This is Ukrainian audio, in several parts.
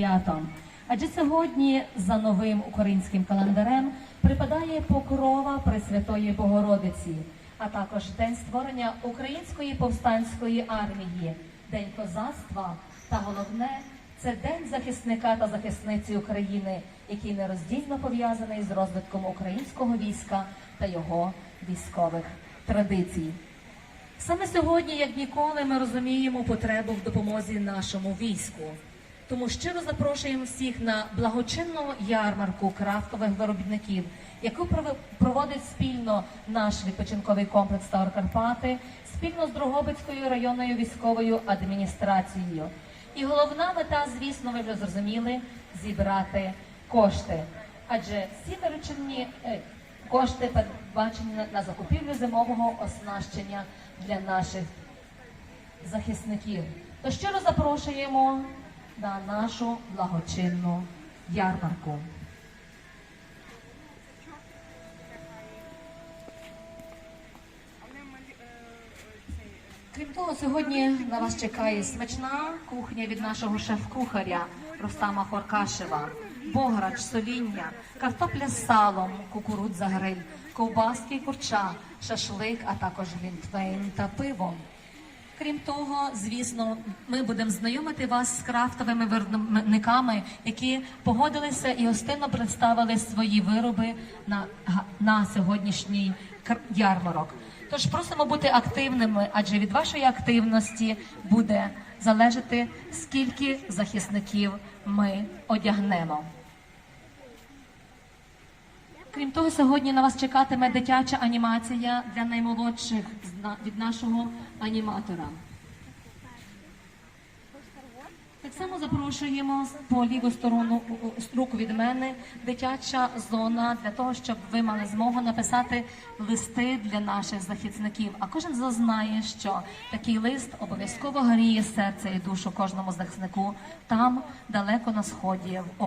святом. Адже сьогодні за новим українським календарем припадає покрова Пресвятої Богородиці, а також день створення Української повстанської армії, день козацтва та головне це день захисника та захисниці України, який нероздільно пов'язаний з розвитком українського війська та його військових традицій. Саме сьогодні, як ніколи, ми розуміємо потребу в допомозі нашому війську. Тому щиро запрошуємо всіх на благочинну ярмарку крафтових виробників, яку проводить спільно наш відпочинковий комплекс Тавр Карпати спільно з Дрогобицькою районною військовою адміністрацією. І головна мета, звісно, ви вже зрозуміли, зібрати кошти. Адже всі виручені е, кошти передбачені на закупівлю зимового оснащення для наших захисників. То щиро запрошуємо на нашу благочинну ярмарку. Крім того, сьогодні на вас чекає смачна кухня від нашого шеф-кухаря Рустама Хоркашева, бограч, соління, картопля з салом, кукурудза гриль, ковбаски, курча, шашлик, а також глінтвейн та пиво. Крім того, звісно, ми будемо знайомити вас з крафтовими виробниками, які погодилися і гостинно представили свої вироби на, на сьогоднішній ярмарок. Тож просимо бути активними, адже від вашої активності буде залежати, скільки захисників ми одягнемо. Крім того, сьогодні на вас чекатиме дитяча анімація для наймолодших від нашого аніматора. Так само запрошуємо по ліву сторону у- у- руку від мене дитяча зона для того, щоб ви мали змогу написати листи для наших захисників. А кожен зазнає, що такий лист обов'язково гріє серце і душу кожному захиснику там, далеко на сході. в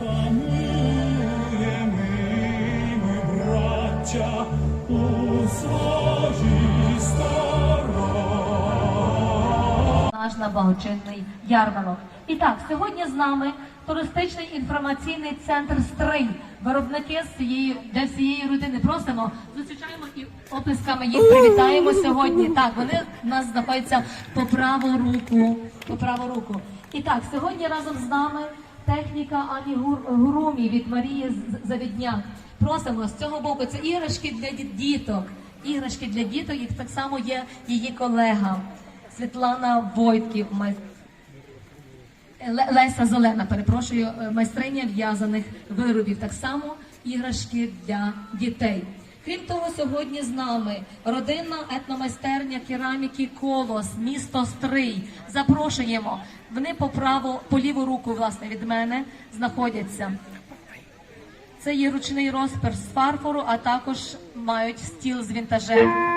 Запануємо ми, браття, у своїй стороні. наш наблагочинний ярмарок. І так, сьогодні з нами туристичний інформаційний центр Стрий. Виробники з цієї для всієї родини. Просимо, зустрічаємо і оплесками їх привітаємо сьогодні. Так, вони в нас знаходяться по праву руку. По праву руку. І так, сьогодні разом з нами техніка Ані Гур- Гурумі від Марії Завідняк. Просимо з цього боку. Це іграшки для діток. Іграшки для діток, і так само є її колега. Світлана Войтків, май- Леся Зелена, перепрошую, е, майстриня в'язаних виробів. Так само іграшки для дітей. Крім того, сьогодні з нами родинна етномайстерня кераміки Колос, місто Стрий. Запрошуємо. Вони по праву, по ліву руку, власне, від мене знаходяться. Це є ручний розпер з фарфору, а також мають стіл з вінтажем.